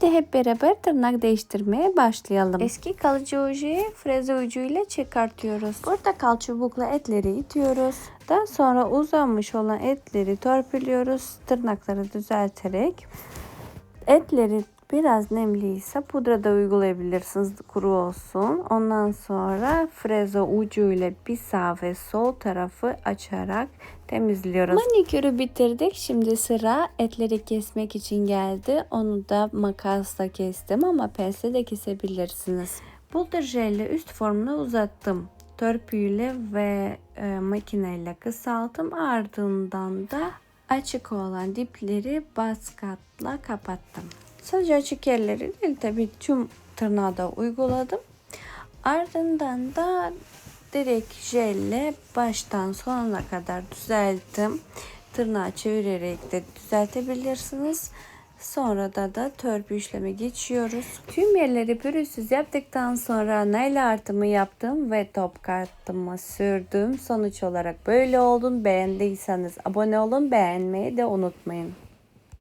Hadi hep beraber tırnak değiştirmeye başlayalım. Eski kalıcı ojeyi freze ucuyla çıkartıyoruz. Portakal çubukla etleri itiyoruz. Daha sonra uzanmış olan etleri torpiliyoruz. Tırnakları düzelterek. Etleri biraz nemliyse pudra da uygulayabilirsiniz kuru olsun. Ondan sonra freze ucuyla bir sağ ve sol tarafı açarak temizliyoruz. Manikürü bitirdik. Şimdi sıra etleri kesmek için geldi. Onu da makasla kestim ama pense de kesebilirsiniz. Pulter jelle üst formunu uzattım. Törpüyle ve e, makineyle kısalttım. Ardından da açık olan dipleri baskatla kapattım. Sadece açık yerleri değil tabii tüm tırnağı da uyguladım. Ardından da direkt jelle baştan sonuna kadar düzelttim. Tırnağı çevirerek de düzeltebilirsiniz. Sonra da da törpü işlemi geçiyoruz. Tüm yerleri pürüzsüz yaptıktan sonra nail artımı yaptım ve top kartımı sürdüm. Sonuç olarak böyle oldum. Beğendiyseniz abone olun, beğenmeyi de unutmayın.